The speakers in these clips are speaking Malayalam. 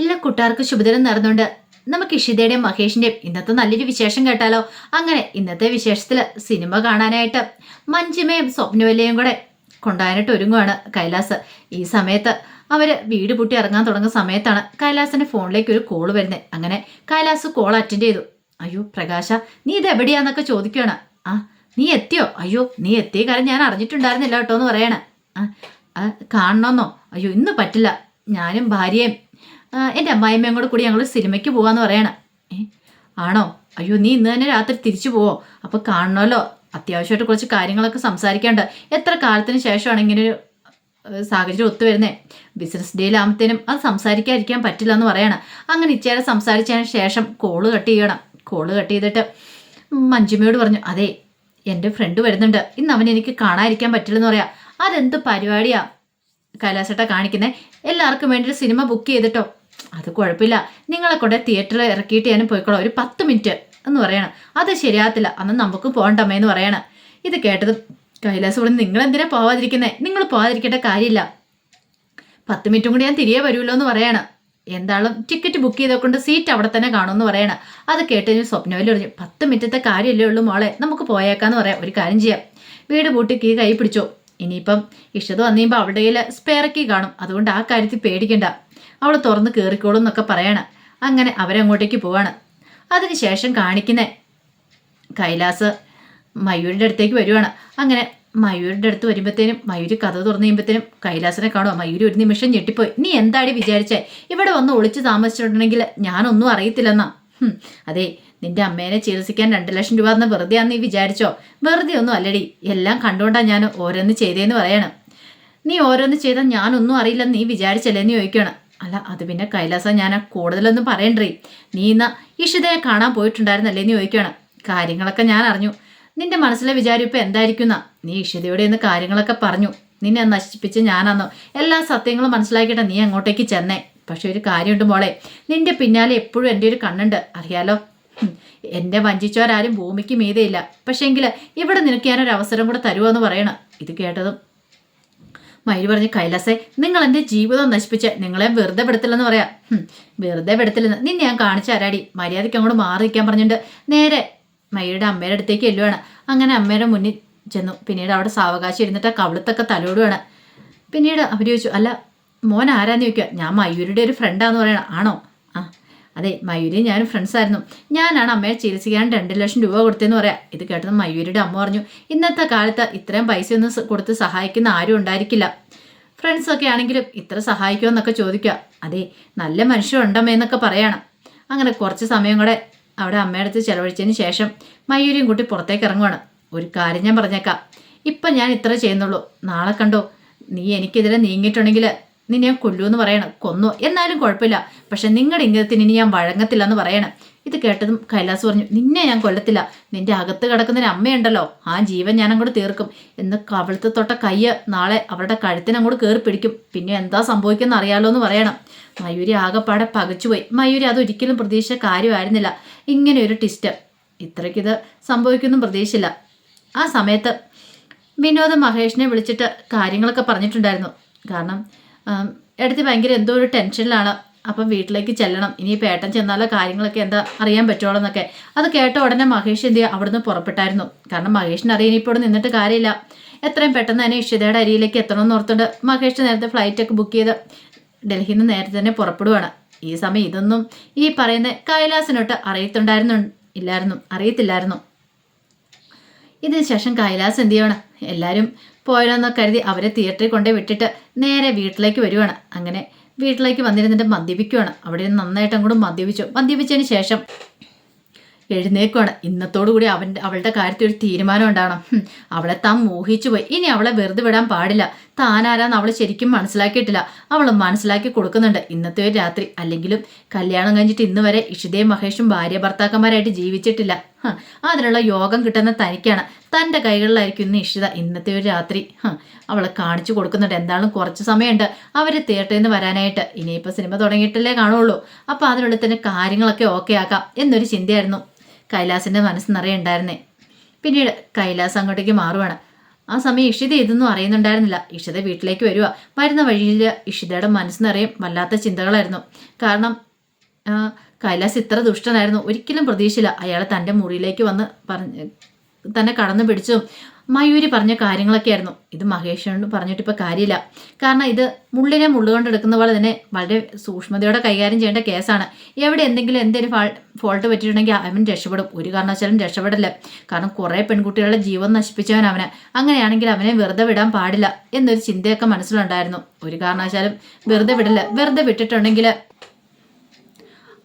ഇല്ല കൂട്ടുകാർക്ക് ശുഭദിനം നടന്നുകൊണ്ട് നമുക്ക് ഇഷിതയുടെയും മഹേഷിന്റെയും ഇന്നത്തെ നല്ലൊരു വിശേഷം കേട്ടാലോ? അങ്ങനെ ഇന്നത്തെ വിശേഷത്തിൽ സിനിമ കാണാനായിട്ട് മഞ്ജിമയും സ്വപ്നവല്ലയും കൂടെ കൊണ്ടുപോകാനായിട്ട് ഒരുങ്ങുവാണ് കൈലാസ്. ഈ സമയത്ത് അവർ വീട് പൂട്ടി ഇറങ്ങാൻ തുടങ്ങുന്ന സമയത്താണ് കൈലാസിന്റെ ഫോണിലേക്ക് ഒരു കോൾ വരുന്നത് അങ്ങനെ കൈലാസ് കോൾ അറ്റൻഡ് ചെയ്തു. അയ്യോ പ്രകാശ നീ ഇത് എവിടെയാന്നൊക്കെ ചോദിക്കുകയാണ് ആ നീ എത്തിയോ? അയ്യോ നീ എത്തിയ കാര്യം ഞാൻ അറിഞ്ഞിട്ടുണ്ടായിരുന്നില്ല കേട്ടോ എന്ന് പറയണേ. ആ കാണണമെന്നോ അയ്യോ ഇന്ന് പറ്റില്ല. ഞാനും ഭാര്യയും എന്റെ അമ്മായിമ്മയും കൂടെ കൂടി ഞങ്ങൾ സിനിമയ്ക്ക് പോവാന്ന് പറയണം. ആണോ? അയ്യോ നീ ഇന്ന് തന്നെ രാത്രി തിരിച്ചു പോവോ? അപ്പോൾ കാണണമല്ലോ അത്യാവശ്യമായിട്ട് കുറച്ച് കാര്യങ്ങളൊക്കെ സംസാരിക്കാണ്ട്. എത്ര കാലത്തിന് ശേഷമാണ് ഇങ്ങനെ ഒരു സാഹചര്യം ഒത്തുവരുന്നേ ബിസിനസ് ഡേയിലാകുമ്പോഴത്തേനും അത് സംസാരിക്കാതിരിക്കാൻ പറ്റില്ല എന്ന് പറയണം. അങ്ങനെ ഇച്ചേരെ സംസാരിച്ചതിന് ശേഷം കോൾ കട്ട് ചെയ്യണം. കോൾ കട്ട് ചെയ്തിട്ട് മഞ്ജുമയോട് പറഞ്ഞു അതെ എന്റെ ഫ്രണ്ട് വരുന്നുണ്ട്. ഇന്ന് അവൻ എനിക്ക് കാണാതിരിക്കാൻ പറ്റില്ലെന്ന് പറയാം. അതെന്ത് പരിപാടിയാണ് കൈലാസേട്ട കാണിക്കുന്നത് എല്ലാവർക്കും വേണ്ടി സിനിമ ബുക്ക് ചെയ്തിട്ടോ? അത് കുഴപ്പമില്ല. നിങ്ങളെ കൂടെ തിയേറ്ററിൽ ഇറക്കിയിട്ട് ഞാൻ പോയിക്കോളാം. ഒരു പത്ത് മിനിറ്റ് എന്ന് പറയണം. അത് ശരിയാകത്തില്ല. അന്ന് നമുക്ക് പോകണ്ടമ്മേ എന്ന് പറയണം. ഇത് കേട്ടത് കൈലാസ് പറഞ്ഞു നിങ്ങൾ എന്തിനാ പോവാതിരിക്കുന്നത് നിങ്ങൾ പോവാതിരിക്കേണ്ട കാര്യമില്ല. പത്ത് മിനിറ്റും കൂടി ഞാൻ തിരികെ വരുമല്ലോ എന്ന് പറയണം. എന്താളും ടിക്കറ്റ് ബുക്ക് ചെയ്തോണ്ട് സീറ്റ് അവിടെ തന്നെ കാണുമെന്ന് പറയണം. അത് കേട്ട് സ്വപ്നവല്ലി പറഞ്ഞു പത്ത് മിനിറ്റത്തെ കാര്യമല്ലേ ഉള്ളൂ മോളെ. നമുക്ക് പോയേക്കാന്ന് പറയാം. ഒരു കാര്യം ചെയ്യാം. വീട് പൂട്ടി കീ കൈ പിടിച്ചോ. ഇനിയിപ്പം ഇഷ്ടത് വന്നു കഴിയുമ്പോൾ സ്പെയർ കീ കാണും. അതുകൊണ്ട് ആ കാര്യത്തിൽ പേടിക്കണ്ട. അവൾ തുറന്ന് കയറിക്കോളും എന്നൊക്കെ പറയണം. അങ്ങനെ അവരങ്ങോട്ടേക്ക് പോവാണ്. അതിനുശേഷം കാണിക്കുന്നേ. കൈലാസ് മയൂരിന്റെ അടുത്തേക്ക് വരുവാണ്. അങ്ങനെ മയൂരിന്റെ അടുത്ത് വരുമ്പോഴത്തേനും മയൂര് കഥ തുറന്നു കഴിയുമ്പോഴത്തേനും കൈലാസനെ കാണുക മയൂര് ഒരു നിമിഷം ഞെട്ടിപ്പോയി. നീ എന്താടി വിചാരിച്ചേ? ഇവിടെ വന്ന് ഒളിച്ച് താമസിച്ചിട്ടുണ്ടെങ്കിൽ ഞാനൊന്നും അറിയത്തില്ലെന്നാ. അതെ നിന്റെ അമ്മേനെ ചികിത്സിക്കാൻ രണ്ട് ലക്ഷം രൂപ എന്ന് വെറുതെ നീ വിചാരിച്ചോ? വെറുതെ ഒന്നും അല്ലടി. എല്ലാം കണ്ടുകൊണ്ടാ ഞാൻ ഓരോന്ന് ചെയ്തേന്ന് പറയണം. നീ ഓരോന്ന് ചെയ്താൽ ഞാനൊന്നും അറിയില്ലെന്ന് നീ വിചാരിച്ചല്ലേ? എന്ന് ചോദിക്കുകയാണ്. അല്ല അത് പിന്നെ കൈലാസം ഞാൻ കൂടുതലൊന്നും പറയണ്ടേ? നീ ഇന്ന് ഇഷിതയെ കാണാൻ പോയിട്ടുണ്ടായിരുന്നല്ലേ എന്ന് ചോദിക്കുകയാണ്. കാര്യങ്ങളൊക്കെ ഞാൻ അറിഞ്ഞു. നിന്റെ മനസ്സിലെ വിചാരിപ്പ് ഇപ്പം എന്തായിരിക്കുന്ന നീ ഇഷിതയോടെ ഇന്ന് കാര്യങ്ങളൊക്കെ പറഞ്ഞു. നിന്നെ നശിപ്പിച്ച് ഞാനാന്നോ? എല്ലാ സത്യങ്ങളും മനസ്സിലാക്കിയിട്ട് നീ അങ്ങോട്ടേക്ക് ചെന്നേ. പക്ഷെ ഒരു കാര്യമുണ്ട് മോളെ. നിന്റെ പിന്നാലെ എപ്പോഴും എന്റെ ഒരു കണ്ണുണ്ട്. അറിയാലോ? എന്നെ വഞ്ചിച്ചവരാരും ഭൂമിക്ക് മീതെയില്ല പക്ഷേങ്കിൽ ഇവിടെ നിനക്ക് ഞാനൊരു അവസരം കൂടെ തരുമോ എന്ന് പറയണം. ഇത് കേട്ടതും മയിൽ പറഞ്ഞു കൈലാസേ നിങ്ങൾ എന്റെ ജീവിതം നശിപ്പിച്ച് നിങ്ങളെ വെറുതെ പെടുത്തില്ലെന്ന് പറയാം. വെറുതെ പെടുത്തില്ലെന്ന് നിന്നെ ഞാൻ കാണിച്ചു ആരാടി മര്യാദയ്ക്ക് അങ്ങോട്ട് മാറി നിൽക്കാൻ പറഞ്ഞിട്ട് നേരെ മയിയുടെ അമ്മയുടെ അടുത്തേക്ക് എല്ലുവാണ് അങ്ങനെ അമ്മയുടെ മുന്നിൽ ചെന്നു. പിന്നീട് അവിടെ സാവകാശം ഇരുന്നിട്ട് കവിളത്തൊക്കെ തലോടുവാണ്. പിന്നീട് അവർ ചോദിച്ചു അല്ല മോൻ ആരാന്ന് ചോദിക്കുക ഞാൻ മയൂരിയുടെ ഒരു ഫ്രണ്ടാന്ന് പറയണം. ആണോ? അതെ മയൂരി ഞാനും ഫ്രണ്ട്സായിരുന്നു ഞാനാണ് അമ്മയെ ചികിത്സിക്കാൻ രണ്ട് ലക്ഷം രൂപ കൊടുത്തതെന്ന് പറയാം. ഇത് കേട്ടത് മയൂരിയുടെ അമ്മ പറഞ്ഞു. ഇന്നത്തെ കാലത്ത് ഇത്രയും പൈസയൊന്നും കൊടുത്ത് സഹായിക്കുന്ന ആരും ഉണ്ടായിരിക്കില്ല. ഫ്രണ്ട്സൊക്കെ ആണെങ്കിലും ഇത്ര സഹായിക്കുമോ എന്നൊക്കെ ചോദിക്കുക. അതെ നല്ല മനുഷ്യരുണ്ടമ്മ എന്നൊക്കെ പറയണം. അങ്ങനെ കുറച്ച് സമയം കൂടെ അവിടെ അമ്മയുടെ അടുത്ത് ചെലവഴിച്ചതിന് ശേഷം മയൂരിയും കൂട്ടി പുറത്തേക്ക് ഇറങ്ങുവാണ്. ഒരു കാര്യം ഞാൻ പറഞ്ഞേക്കാം. ഇപ്പം ഞാൻ ഇത്ര ചെയ്യുന്നുള്ളൂ. നാളെ കണ്ടോ നീ എനിക്കെതിരെ നീങ്ങിയിട്ടുണ്ടെങ്കിൽ നിന്നെ ഞാൻ കൊല്ലൂന്ന് പറയണം. കൊന്നു. എന്നാലും കുഴപ്പമില്ല. പക്ഷെ നിങ്ങളുടെ ഇംഗിതത്തിന് ഇനി ഞാൻ വഴങ്ങത്തില്ല എന്ന് പറയണം. ഇത് കേട്ടതും കൈലാസ് പറഞ്ഞു നിന്നെ ഞാൻ കൊല്ലത്തില്ല. നിന്റെ അകത്ത് കിടക്കുന്നൊരു അമ്മയുണ്ടല്ലോ. ആ ജീവൻ ഞാൻ അങ്ങോട്ട് തീർക്കും. എന്ന് കവിളത്ത് തൊട്ട കയ്യ് നാളെ അവരുടെ കഴുത്തിന് അങ്ങോട്ട് കയറി പിടിക്കും. പിന്നെ എന്താ സംഭവിക്കുന്ന അറിയാലോ എന്ന് പറയണം. മയൂരി ആകെപ്പാടെ പകച്ചുപോയി. മയൂരി അതൊരിക്കലും പ്രതീക്ഷിച്ച കാര്യമായിരുന്നില്ല. ഇങ്ങനെ ഒരു ടിസ്റ്റ് ഇത്രയ്ക്കിത് സംഭവിക്കുന്നു പ്രതീക്ഷയില്ല ആ സമയത്ത് വിനോദ് മഹേഷിനെ വിളിച്ചിട്ട് കാര്യങ്ങളൊക്കെ പറഞ്ഞിട്ടുണ്ടായിരുന്നു. കാരണം എടുത്ത് ഭയങ്കര എന്തോ ഒരു ടെൻഷനിലാണ്. അപ്പം വീട്ടിലേക്ക് ചെല്ലണം. ഇനി പേട്ടൻ ചെന്നാലോ കാര്യങ്ങളൊക്കെ എന്താ അറിയാൻ പറ്റുള്ളൂ എന്നൊക്കെ. അത് കേട്ട ഉടനെ മഹേഷ് എന്ത് ചെയ്യുക അവിടുന്ന് പുറപ്പെട്ടായിരുന്നു. കാരണം മഹേഷിന് അറിയാൻ ഇപ്പോൾ ഇവിടെ നിന്നിട്ട് കാര്യമില്ല. എത്രയും പെട്ടെന്ന് തന്നെ ഇഷിതയുടെ അരിയിലേക്ക് എത്തണമെന്ന് ഓർത്തുണ്ട് മഹേഷ് നേരത്തെ ഫ്ലൈറ്റൊക്കെ ബുക്ക് ചെയ്ത് ഡൽഹിയിൽ നിന്ന് നേരത്തെ തന്നെ പുറപ്പെടുവാണ്. ഈ സമയം ഇതൊന്നും ഈ പറയുന്ന കൈലാസിനൊട്ട് അറിയത്തുണ്ടായിരുന്നു ഇല്ലായിരുന്നു. അറിയത്തില്ലായിരുന്നു. ഇതിന് ശേഷം കൈലാസ് എന്ത് ചെയ്യണം? എല്ലാവരും പോയാലോന്നോ കരുതി അവരെ തിയേറ്ററിൽ കൊണ്ടേ വിട്ടിട്ട് നേരെ വീട്ടിലേക്ക് വരുവാണ്. അങ്ങനെ വീട്ടിലേക്ക് വന്നിരുന്നിട്ട് മദ്യപിക്കുവാണ്. അവിടെ നിന്ന് നന്നായിട്ട് അങ്ങോട്ട് മദ്യപിച്ചു. മദ്യപിച്ചതിന് ശേഷം എഴുന്നേക്കുവാണ്. ഇന്നത്തോടു കൂടി അവന്റെ അവളുടെ കാര്യത്തിൽ ഒരു തീരുമാനം ഉണ്ടാവണം. അവളെ താൻ മോഹിച്ചു പോയി ഇനി അവളെ വെറുതെ വിടാൻ പാടില്ല. താനാരാന്ന് അവൾ ശരിക്കും മനസ്സിലാക്കിയിട്ടില്ല. അവൾ മനസ്സിലാക്കി കൊടുക്കുന്നുണ്ട്. ഇന്നത്തെ ഒരു രാത്രി. അല്ലെങ്കിലും കല്യാണം കഴിഞ്ഞിട്ട് ഇന്ന് വരെ ഇഷിതയും മഹേഷും ഭാര്യ ഭർത്താക്കന്മാരായിട്ട് ജീവിച്ചിട്ടില്ല. അതിനുള്ള യോഗം കിട്ടുന്ന തനിക്കാണ്. തന്റെ കൈകളിലായിരിക്കും ഇന്ന് ഇഷിത ഇന്നത്തെ ഒരു രാത്രി. അവളെ കാണിച്ചു കൊടുക്കുന്നുണ്ട്. എന്തായാലും കുറച്ച് സമയമുണ്ട്. അവർ തിയേറ്ററിൽ നിന്ന് വരാനായിട്ട്. ഇനിയിപ്പോൾ സിനിമ തുടങ്ങിയിട്ടല്ലേ കാണുള്ളൂ. അപ്പോൾ അതിനുള്ളിൽ തന്നെ കാര്യങ്ങളൊക്കെ ഓക്കെ ആക്കാം എന്നൊരു ചിന്തയായിരുന്നു. കൈലാസിന്റെ മനസ്സ് നിറയെ ഉണ്ടായിരുന്നേ. പിന്നീട് കൈലാസ് അങ്ങോട്ടേക്ക് മാറുവാണ്. ആ സമയം ഇഷിത ഇതൊന്നും അറിയുന്നുണ്ടായിരുന്നില്ല. ഇഷിത വീട്ടിലേക്ക് വരിക വരുന്ന വഴിയിൽ ഇഷിതയുടെ മനസ്സിനറിയും വല്ലാത്ത ചിന്തകളായിരുന്നു. കാരണം കൈലാസ് ഇത്ര ദുഷ്ടനായിരുന്നു. ഒരിക്കലും പ്രതീക്ഷയില്ല അയാൾ തന്റെ മുറിയിലേക്ക് വന്ന് പറഞ്ഞ് തന്നെ കടന്നു പിടിച്ചും മയൂരി പറഞ്ഞ കാര്യങ്ങളൊക്കെ ആയിരുന്നു ഇത് മഹേഷിനോട് പറഞ്ഞിട്ട് ഇപ്പോൾ കാര്യമില്ല. കാരണം ഇത് മുള്ളിനെ മുള്ളുകൊണ്ട് എടുക്കുന്ന പോലെ തന്നെ വളരെ സൂക്ഷ്മതയോടെ കൈകാര്യം ചെയ്യേണ്ട കേസാണ്. എവിടെ എന്തെങ്കിലും എന്തെങ്കിലും ഫാൾ ഫോൾട്ട് പറ്റിയിട്ടുണ്ടെങ്കിൽ അവൻ രക്ഷപ്പെടും. ഒരു കാരണവശാലും രക്ഷപ്പെടില്ല. കാരണം കുറേ പെൺകുട്ടികളുടെ ജീവൻ നശിപ്പിച്ചവൻ അവന്. അങ്ങനെയാണെങ്കിൽ അവനെ വെറുതെ വിടാൻ പാടില്ല എന്നൊരു ചിന്തയൊക്കെ മനസ്സിലുണ്ടായിരുന്നു. ഒരു കാരണവശാലും വെറുതെ വിടില്ല. വെറുതെ വിട്ടിട്ടുണ്ടെങ്കിൽ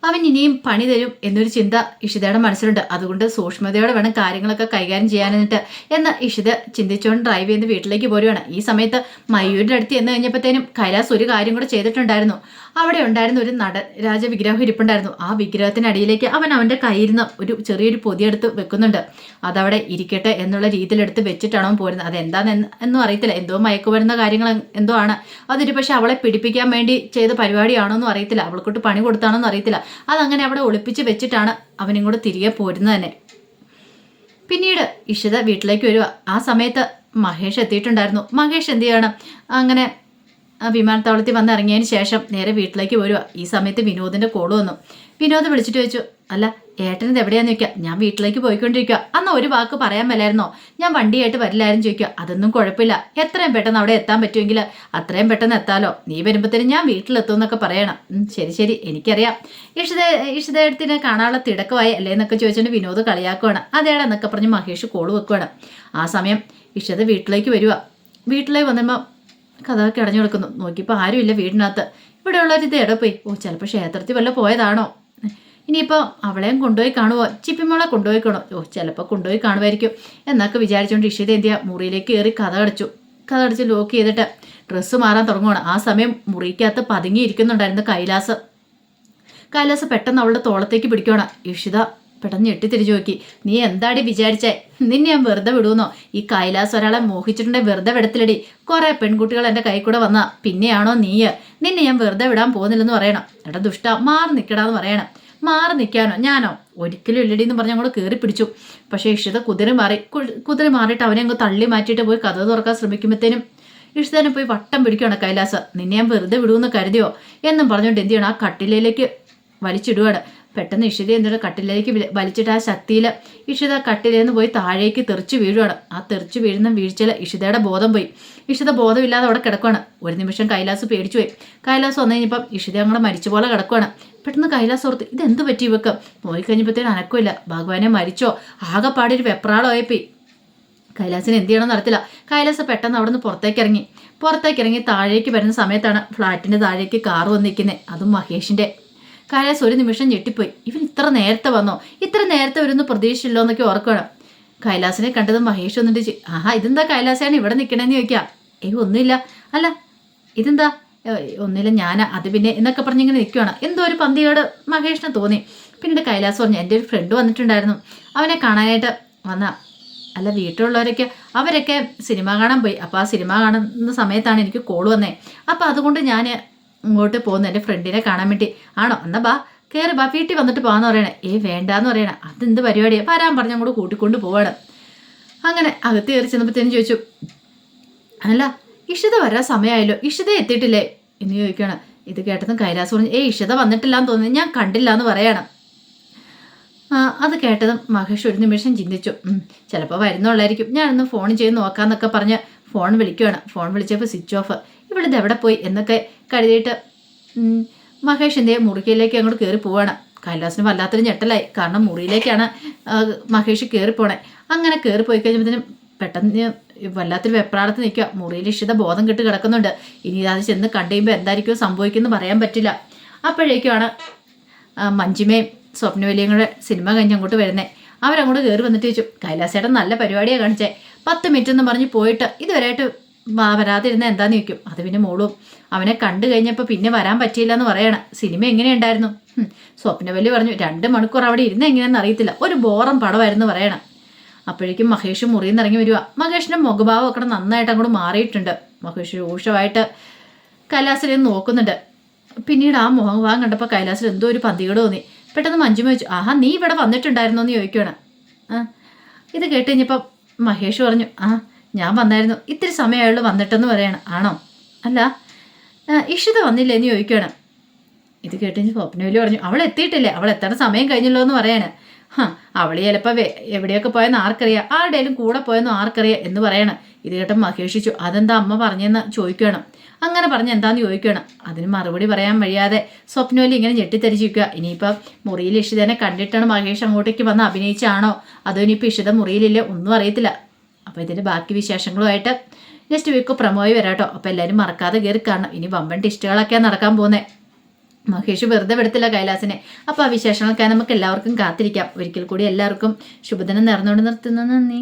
അവൻ ഇനിയും പണി തരും എന്നൊരു ചിന്ത ഇഷിതയുടെ മനസ്സിലുണ്ട്. അതുകൊണ്ട് സൂക്ഷ്മതയോടെ വേണം കാര്യങ്ങളൊക്കെ കൈകാര്യം ചെയ്യാനെന്നിട്ട് എന്ന് ഇഷിത ചിന്തിച്ചുകൊണ്ട് ഡ്രൈവ് ചെയ്ത് വീട്ടിലേക്ക് പോരുവാണ്. ഈ സമയത്ത് മയൂരിന്റെ അടുത്ത് എന്ന് കഴിഞ്ഞപ്പോഴത്തേനും കൈലാസ് ഒരു കാര്യം കൂടെ ചെയ്തിട്ടുണ്ടായിരുന്നു. അവിടെ ഉണ്ടായിരുന്ന ഒരു നടരാജ വിഗ്രഹം ഇരിപ്പുണ്ടായിരുന്നു. ആ വിഗ്രഹത്തിനടിയിലേക്ക് അവൻ അവന്റെ കയ്യിൽ ഒരു ചെറിയൊരു പൊതിയെടുത്ത് വെക്കുന്നുണ്ട്. അതവിടെ ഇരിക്കട്ടെ എന്നുള്ള രീതിയിലെടുത്ത് വെച്ചിട്ടാണോ പോരുന്നത്. അതെന്താന്ന് എന്നും അറിയത്തില്ല. എന്തോ മയക്കുമരുന്ന കാര്യങ്ങൾ എന്തോ ആണ്. അതൊരു പക്ഷെ അവളെ പിടിപ്പിക്കാൻ വേണ്ടി ചെയ്ത പരിപാടിയാണോ എന്നും അറിയത്തില്ല. അവൾക്കൊട്ട് പണി കൊടുത്താണോ എന്ന് അറിയത്തില്ല. അതങ്ങനെ അവിടെ ഒളിപ്പിച്ച് വെച്ചിട്ടാണ് അവനും കൂടെ തിരികെ പോരുന്നത് തന്നെ. പിന്നീട് ഇഷിത വീട്ടിലേക്ക് വരിക ആ സമയത്ത് മഹേഷ് എത്തിയിട്ടുണ്ടായിരുന്നു. മഹേഷ് എന്ത് ചെയ്യണം? അങ്ങനെ വിമാനത്താവളത്തിൽ വന്നിറങ്ങിയതിന് ശേഷം നേരെ വീട്ടിലേക്ക് വരിക ഈ സമയത്ത് വിനോദിന്റെ കോൾ വന്നു. വിനോദ് വിളിച്ചിട്ട് ചോദിച്ചു അല്ല ഏട്ടനത് എവിടെയാന്ന് ചോദിക്കുക ഞാൻ വീട്ടിലേക്ക് പോയിക്കൊണ്ടിരിക്കുക അന്ന് ഒരു വാക്ക് പറയാൻ മേലായിരുന്നോ? ഞാൻ വണ്ടിയായിട്ട് വരില്ലായിരുന്നു ചോദിക്കുക. അതൊന്നും കുഴപ്പമില്ല. എത്രയും പെട്ടെന്ന് അവിടെ എത്താൻ പറ്റുമെങ്കിൽ അത്രയും പെട്ടെന്ന് എത്താലോ? നീ വരുമ്പോഴത്തേനും ഞാൻ വീട്ടിലെത്തും എന്നൊക്കെ പറയണം. ശരി ശരി. എനിക്കറിയാം. ഇഷിത ഇഷിതയത്തിനെ കാണാനുള്ള തിടക്കമായി അല്ലേ? എന്നൊക്കെ ചോദിച്ചുകൊണ്ട് വിനോദ് കളിയാക്കുവാണ്. അതേടാ എന്നൊക്കെ പറഞ്ഞ് മഹേഷ് കോൾ വെക്കുവാണ്. ആ സമയം ഇഷിത വീട്ടിലേക്ക് വരിക വീട്ടിലേക്ക് വന്നപ്പോൾ കഥ കിടഞ്ഞു കൊടുക്കുന്നു. നോക്കിയപ്പോൾ ആരുമില്ല വീടിനകത്ത്. ഇവിടെ ഉള്ളൊരു ഇത് എവിടെ പോയി? ഓ ചിലപ്പോൾ ക്ഷേത്രത്തിൽ വല്ല പോയതാണോ? ഇനിയിപ്പോൾ അവളെയും കൊണ്ടുപോയി കാണുമോ ചിപ്പിമോളെ കൊണ്ടുപോയി കാണോ ഓ ചിലപ്പോൾ കൊണ്ടുപോയി കാണുമായിരിക്കും എന്നൊക്കെ വിചാരിച്ചുകൊണ്ട് ഇഷിത എന്ത് ചെയ്യുക മുറിയിലേക്ക് കയറി കഥ അടച്ചു കഥ അടച്ച് ലോക്ക് ചെയ്തിട്ട് ഡ്രസ്സ് മാറാൻ തുടങ്ങുകയാണ് ആ സമയം മുറിക്കകത്ത് പതുങ്ങിയിരിക്കുന്നുണ്ടായിരുന്നു കൈലാസ്. കൈലാസ് പെട്ടെന്ന് അവളുടെ തോളത്തേക്ക് പിടിക്കുകയാണ് ഇഷിത പെട്ടെന്ന് ഞെട്ടിത്തിരിച്ചു നോക്കി. നീ എന്താടി വിചാരിച്ചേ? നിന്നെ ഞാൻ വെറുതെ വിടുമെന്നോ? ഈ കൈലാസ് ഒരാളെ മോഹിച്ചിട്ടുണ്ടെ വെറുതെ വിടത്തിലടി കുറേ പെൺകുട്ടികൾ എന്റെ കൈ കൂടെ വന്നാ പിന്നെയാണോ നീ നിന്നെ ഞാൻ വെറുതെ വിടാൻ പോകുന്നില്ലെന്ന് പറയണം. എടാ ദുഷ്ട മാറി നിൽക്കടാന്ന് പറയണം. മാറി നിൽക്കാനോ? ഞാനോ? ഒരിക്കലും ഇല്ലടി എന്ന് പറഞ്ഞ് അങ്ങോട്ട് കയറി പിടിച്ചു. പക്ഷേ ഇഷിത കുതിര മാറി കുതിര മാറിയിട്ട് അവനെ അങ്ങ് തള്ളി മാറ്റിയിട്ട് പോയി കഥ തുറക്കാൻ ശ്രമിക്കുമ്പോഴത്തേനും ഇഷിതനെ പോയി വട്ടം പിടിക്കുകയാണ് കൈലാസ. നിന്നെ ഞാൻ വെറുതെ വിടുമെന്ന് കരുതിയോ? എന്നും പറഞ്ഞുകൊണ്ട് എന്ത് ചെയ്യണം? ആ കട്ടിലയിലേക്ക് വലിച്ചിടുകയാണ് പെട്ടെന്ന് ഇഷിത എന്നിട്ട് കട്ടിലേക്ക് വില- വലിച്ചിട്ട് ആ ശക്തിയിൽ ഇഷിത കട്ടിലേന്ന് പോയി താഴേക്ക് തെറിച്ച് വീഴുവാണ്. ആ തെറിച്ച് വീഴുന്ന വീഴ്ചയിൽ ഇഷിതയുടെ ബോധം പോയി. ഇഷിത ബോധമില്ലാതെ അവിടെ കിടക്കുവാണ്. ഒരു നിമിഷം കൈലാസ് പേടിച്ചു പോയി. കൈലാസ് വന്നു കഴിഞ്ഞപ്പം ഇഷിത അങ്ങനെ മരിച്ച പോലെ കിടക്കുവാണ്. പെട്ടെന്ന് കൈലാസ് ഓർത്ത് ഇതെന്ത് പറ്റി ഇവക്ക്? പോയി കഴിഞ്ഞപ്പോഴത്തേനും അനക്കമില്ല. ഭഗവാനെ മരിച്ചോ? ആകെപ്പാടി ഒരു വെപ്രാളമായിപ്പോയി കൈലാസിന് എന്ത് ചെയ്യണമെന്ന് അറിയത്തില്ല. കൈലാസ് പെട്ടെന്ന് അവിടെ നിന്ന് പുറത്തേക്ക് ഇറങ്ങി പുറത്തേക്ക് ഇറങ്ങി താഴേക്ക് വരുന്ന സമയത്താണ് ഫ്ലാറ്റിന്റെ താഴേക്ക് കാറ് വന്നിരിക്കുന്നത് അതും മഹേഷിന്റെ. കൈലാസ് ഒരു നിമിഷം ഞെട്ടിപ്പോയി. ഇവൻ ഇത്ര നേരത്തെ വന്നോ? ഇത്ര നേരത്തെ വരുന്ന പ്രതീക്ഷയില്ലോ എന്നൊക്കെ ഓർക്കണം കൈലാസിനെ കണ്ടത് മഹേഷ് വന്നിട്ട് ആഹാ ഇതെന്താ കൈലാസാണ് ഇവിടെ നിൽക്കണേന്ന് ചോദിക്കാം? ഏയ് ഒന്നുമില്ല. അല്ല ഇതെന്താ? ഒന്നില്ല ഞാൻ അത് പിന്നെ എന്നൊക്കെ പറഞ്ഞിങ്ങനെ നിൽക്കുകയാണ് എന്തോ ഒരു പന്തിയോട് മഹേഷിന് തോന്നി. പിന്നീട് കൈലാസ് പറഞ്ഞു എന്റെ ഒരു ഫ്രണ്ട് വന്നിട്ടുണ്ടായിരുന്നു. അവനെ കാണാനായിട്ട് വന്ന. അല്ല വീട്ടിലുള്ളവരൊക്കെ അവരൊക്കെ സിനിമ കാണാൻ പോയി. അപ്പോൾ ആ സിനിമ കാണുന്ന സമയത്താണ് എനിക്ക് കോൾ വന്നേ. അപ്പോൾ അതുകൊണ്ട് ഞാൻ ഇങ്ങോട്ട് പോകുന്നു എന്റെ ഫ്രണ്ടിനെ കാണാൻ വേണ്ടി. ആണോ? എന്നാ ബാ കയറി ബാ വീട്ടിൽ വന്നിട്ട് പോകാന്ന് പറയണേ. ഏ വേണ്ടാന്ന് പറയണേ. അതെന്ത് പരിപാടിയാണ് വരാൻ പറഞ്ഞു അങ്ങോട്ട് കൂട്ടിക്കൊണ്ട് പോവാണ്. അങ്ങനെ അകത്ത് കയറി ചെന്നപ്പോഴത്തേനും ചോദിച്ചു അല്ല ഇഷിത വരാൻ സമയമായല്ലോ. ഇഷിത എത്തിയിട്ടില്ലേ? എന്ന് ചോദിക്കുകയാണ്. ഇത് കേട്ടതും കൈലാസ് പറഞ്ഞു ഏ ഇഷിത വന്നിട്ടില്ല എന്ന് തോന്നുന്നു. ഞാൻ കണ്ടില്ല എന്ന് പറയണം അത് കേട്ടതും മഹേഷ് ഒരു നിമിഷം ചിന്തിച്ചു. ചിലപ്പോൾ വരുന്നുള്ളായിരിക്കും. ഞാനൊന്ന് ഫോൺ ചെയ്ത് നോക്കാന്നൊക്കെ പറഞ്ഞ് ഫോൺ വിളിക്കുവാണ്. ഫോൺ വിളിച്ചപ്പോൾ സ്വിച്ച് ഓഫ് ഇവളിത് എവിടെ പോയി എന്നൊക്കെ കരുതിയിട്ട് മഹേഷിന്റെ മുറിക്കയിലേക്ക് അങ്ങോട്ട് കയറി പോവാണ്. കൈലാസിന് വല്ലാത്തൊരു ഞെട്ടലായി. കാരണം മുറിയിലേക്കാണ് മഹേഷ് കയറി പോണേ. അങ്ങനെ കയറി പോയി കഴിഞ്ഞപ്പോഴത്തേനും പെട്ടെന്ന് വല്ലാത്തൊരു വെപ്രാളത്ത് നിൽക്കുക. മുറിയിൽ ഇഷിത ബോധം കെട്ട് കിടക്കുന്നുണ്ട്. ഇനി അത് ചെന്ന് കണ്ടു കഴിയുമ്പോൾ എന്തായിരിക്കും സംഭവിക്കുമെന്ന് പറയാൻ പറ്റില്ല. അപ്പോഴേക്കുമാണ് മഞ്ജിമയും സ്വപ്നവലിയും കൂടെ സിനിമ കഴിഞ്ഞ് അങ്ങോട്ട് വരുന്നത് അവരങ്ങോട്ട് കയറി വന്നിട്ട് ചോദിച്ചു കൈലാസേട്ടൻ നല്ല പരിപാടിയാണ് കാണിച്ചേ. പത്ത് മിനിറ്റ് എന്ന് പറഞ്ഞ് പോയിട്ട് ഇതുവരെയായിട്ട് വരാതിരുന്ന എന്താന്ന് ചോദിക്കും അത് പിന്നെ മോളും. അവനെ കണ്ടു കഴിഞ്ഞപ്പോൾ പിന്നെ വരാൻ പറ്റിയില്ല എന്ന് പറയണ. സിനിമ എങ്ങനെയുണ്ടായിരുന്നു? സ്വപ്നവല്ലി പറഞ്ഞു രണ്ട് മണിക്കൂർ അവിടെ ഇരുന്ന് എങ്ങനെയാണെന്ന് അറിയത്തില്ല. ഒരു ബോറം പടമായിരുന്നു പറയണം. അപ്പോഴേക്കും മഹേഷ് മുറിയിൽ നിന്ന് ഇറങ്ങി വരിക മഹേഷിന്റെ മുഖഭാവം ഒക്കെ നന്നായിട്ട് അങ്ങോട്ട് മാറിയിട്ടുണ്ട്. മഹേഷ് രൂക്ഷമായിട്ട് കൈലാസിനെ നോക്കുന്നുണ്ട്. പിന്നീട് ആ മുഖഭാവം കണ്ടപ്പോൾ കൈലാസിൽ എന്തോ ഒരു പന്തികേട് തോന്നി. പെട്ടെന്ന് മഞ്ജു ചോദിച്ചു ആഹാ നീ ഇവിടെ വന്നിട്ടുണ്ടായിരുന്നോ? എന്ന് ചോദിക്കുകയാണ് ഇത് കേട്ട് കഴിഞ്ഞപ്പോൾ മഹേഷ് പറഞ്ഞു ആ ഞാൻ വന്നായിരുന്നു. ഇത്തിരി സമയമായുള്ളൂ വന്നിട്ടെന്ന് പറയണം. ആണോ? അല്ല ഇഷിത വന്നില്ലേ എന്ന് ചോദിക്കുകയാണ്. ഇത് കേട്ടിഞ്ഞ് സ്വപ്നവലി പറഞ്ഞു അവൾ എത്തിയിട്ടില്ലേ? അവൾ എത്ര സമയം കഴിഞ്ഞല്ലോ എന്ന് പറയാണ്. ഹാ അവൾ ചിലപ്പോൾ എവിടെയൊക്കെ പോയെന്ന് ആർക്കറിയാം. ആരുടെയും കൂടെ പോയെന്ന് ആർക്കറിയാം എന്ന് പറയണം. ഇത് കേട്ട മഹേഷിച്ചു അതെന്താ അമ്മ പറഞ്ഞെന്ന് ചോദിക്കുകയാണ്. അങ്ങനെ പറഞ്ഞ് എന്താന്ന് ചോദിക്കുകയാണ്. അതിന് മറുപടി പറയാൻ വഴിയാതെ സ്വപ്നവലി ഇങ്ങനെ ഞെട്ടിത്തരിച്ചിരിക്കുക ഇനിയിപ്പം മുറിയിൽ ഇഷിതനെ കണ്ടിട്ടാണ് മഹേഷ് അങ്ങോട്ടേക്ക് വന്ന് അഭിനയിച്ചാണോ? അതോ ഇനിയിപ്പോൾ ഇഷിത മുറിയിലില്ല? ഒന്നും അറിയത്തില്ല. അപ്പോൾ ഇതിന്റെ ബാക്കി വിശേഷങ്ങളുമായിട്ട് നെക്സ്റ്റ് വീക്ക് പ്രമോയി വരാം കേട്ടോ അപ്പോൾ എല്ലാവരും മറക്കാതെ കയറി കാണണം. ഇനി വമ്പൻ ടിസ്റ്റുകളൊക്കെയാണ് നടക്കാൻ പോകുന്നത് മഹേഷ് വെറുതെ വിടത്തില്ല കൈലാസിനെ. അപ്പോൾ ആ വിശേഷങ്ങളൊക്കെ നമുക്ക് എല്ലാവർക്കും കാത്തിരിക്കാം. ഒരിക്കൽ കൂടി എല്ലാവർക്കും ശുഭദിനം നിറഞ്ഞുകൊണ്ട് നിർത്തുന്നു. നന്ദി.